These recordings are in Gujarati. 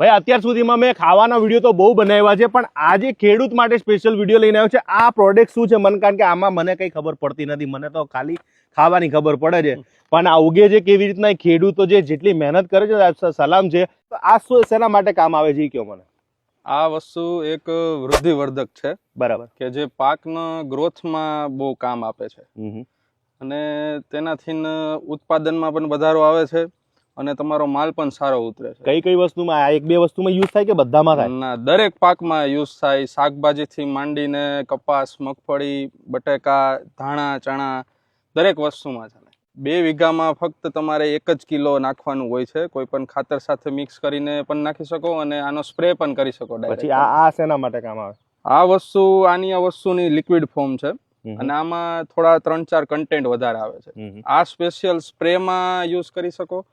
ભાઈ અત્યાર સુધીમાં મેં ખાવાના વીડિયો તો બહુ બનાવ્યા છે પણ આજે ખેડૂત માટે સ્પેશિયલ વીડિયો લઈને આવ્યો છે આ પ્રોડક્ટ શું છે મને? કારણ કે આમાં મને કંઈ ખબર પડતી નથી. મને તો ખાલી ખાવાની ખબર પડે છે. પણ આ ઉગે છે કેવી રીતના ખેડૂતો જે જેટલી મહેનત કરે છે સલામ છે. તો આ શું શેના માટે કામ આવે છે એ કહો મને. આ વસ્તુ એક વૃદ્ધિવર્ધક છે બરાબર. કે જે પાકના ગ્રોથમાં બહુ કામ આપે છે. અને તેનાથી ઉત્પાદનમાં પણ વધારો આવે છે. અને તમારો માલ પણ સારો ઉતરે છે. કઈ કઈ વસ્તુમાં? આ એક બે વસ્તુમાં યુઝ થાય કે બધામાં થાય? ના દરેક પાકમાં યુઝ થાય. શાકભાજીથી માંડીને કપાસ મગફળી બટેકા ધાણા ચણા દરેક વસ્તુમાં ચાલે. બે વીઘામાં ફક્ત તમારે એક જ કિલો નાખવાનું હોય છે. કોઈ પણ ખાતર સાથે મિક્સ કરીને પણ નાખી શકો અને આનો સ્પ્રે પણ કરી શકો પછી આ આ શેના માટે કામ આવે? આ વસ્તુ આની આ વસ્તુની લિક્વિડ ફોર્મ છે. અને આમાં થોડા ત્રણ ચાર કન્ટેન્ટ વધારે આવે છે. આ સ્પેશિયલ સ્પ્રેમાં યુઝ કરી શકો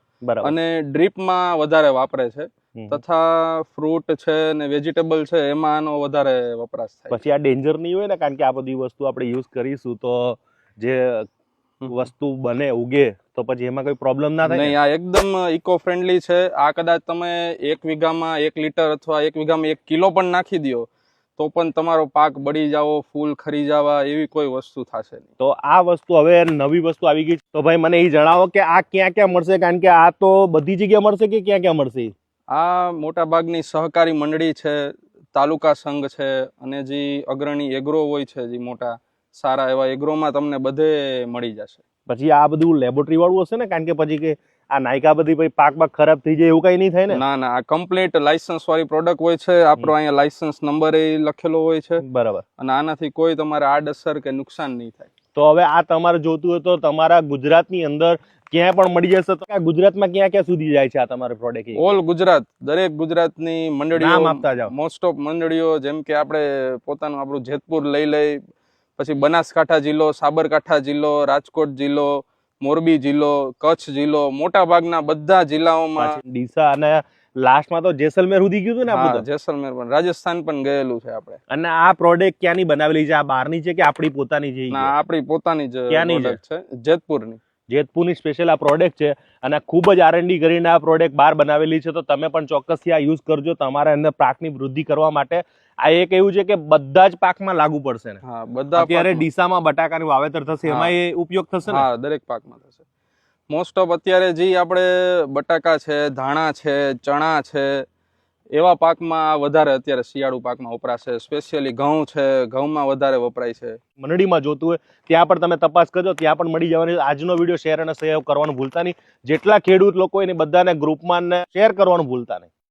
અને ડ્રીપમાં વધારે વાપરે છે તથા ફ્રૂટ છે ને વેજીટેબલ છે એમાં આનો વધારે વપરાશ થાય પછી આ ડેન્જર નહીં હોય ને કારણ કે આ બધી વસ્તુ આપણે યુઝ કરીશું તો જે વસ્તુ બને ઉગે તો પછી એમાં કોઈ પ્રોબ્લેમ ના થાય નહીં આ એકદમ ઇકો ફ્રેન્ડલી છે. આ કદાચ તમે એક વીઘામાં એક લીટર અથવા એક વીઘામાં એક કિલો પણ નાખી દો તો પણ તમારો પાક બળી જાવો ફૂલ ખરી જવા એવી કોઈ વસ્તુ થશે નહીં. તો આ વસ્તુ હવે નવી વસ્તુ આવી ગઈ. તો ભાઈ મને એ જણાવો કે આ ક્યાં ક્યાં મળશે? કારણ કે આ તો બધી જગ્યાએ મળશે કે ક્યાં ક્યાં મળશે? આ મોટાભાગની સહકારી મંડળી છે તાલુકા સંઘ છે અને જે અગ્રણી એગ્રો હોય છે જે મોટા સારા એવા એગ્રોમાં તમને બધે મળી જશે. પછી આ બધું લેબોરેટરી વાળું હશે ને? કારણ કે પછી કે આ નાયકા બધી ભાઈ પાક પાક ખરાબ થઈ જાય એવું કઈ નહીં થાય ને? ના ના આ કમ્પ્લીટ લાયસન્સ વાળી પ્રોડક્ટ હોય છે. આપણો અહીંયા લાયસન્સ નંબર એ લખેલો હોય છે. બરાબર. અને આનાથી કોઈ તમારે આડઅસર કે નુકસાન નહીં થાય. તો હવે આ તમારે જોતું હોય તો તમારા ગુજરાતની અંદર ક્યાંય પણ મળી જશે તો ગુજરાતમાં ક્યાં ક્યાં સુધી જાય છે આ તમારી પ્રોડક્ટ ઓલ ગુજરાત દરેક ગુજરાતની નામ મંડળીઓ આપતા જાઓ. મોસ્ટ ઓફ મંડળીઓ જેમ કે આપણે પોતાનું આપણું જેતપુર લઈ લઈ પછી બનાસકાંઠા જિલ્લો સાબરકાંઠા જિલ્લો રાજકોટ જિલ્લો મોરબી જિલ્લો કચ્છ જિલ્લો મોટા ભાગના બધા જિલ્લાઓમાં ડીસા અને લાસ્ટમાં તો જેસલમેર સુધી ગયું હતું ને આપણું જેસલમેર પણ. રાજસ્થાન પણ ગયેલું છે આપણે. અને આ પ્રોડક્ટ ક્યાંની બનાવેલી છે? આ બહારની છે કે આપણી પોતાની છે ના આપણી પોતાની જ ક્યાંની છે? જેતપુરની. જેતપુરની સ્પેશિયલ આ પ્રોડક્ટ છે અને ખૂબ જ આરએનડી કરીને આ પ્રોડક્ટ બહાર બનાવેલી છે. તો તમે પણ ચોક્કસથી આ યુઝ કરજો તમારા અંદર પાકની વૃદ્ધિ કરવા માટે. આ એક એવું છે કે બધા જ પાકમાં લાગુ પડશે ને. હા બધા અત્યારે ડીસામાં બટાકાનું વાવેતર થશે એમાં એ ઉપયોગ થશે ને? દરેક પાકમાં થશે. મોસ્ટ ઓફ અત્યારે જે આપણે બટાકા છે ધાણા છે ચણા છે એવા પાકમાં વધારે અત્યારે શિયાળુ પાકમાં વપરાશે? સ્પેશિયલી ઘઉં છે, ઘઉંમાં વધારે વપરાય છે. મંડળીમાં જોતું હોય, ત્યાં પણ તમે તપાસ કરજો, ત્યાં પણ મળી જવાની આજનો વીડિયો શેર અને સહયોગ કરવાનું ભૂલતા નહીં. જેટલા ખેડૂત લોકો એને બધાને ગ્રુપમાં શેર કરવાનું ભૂલતા નહીં.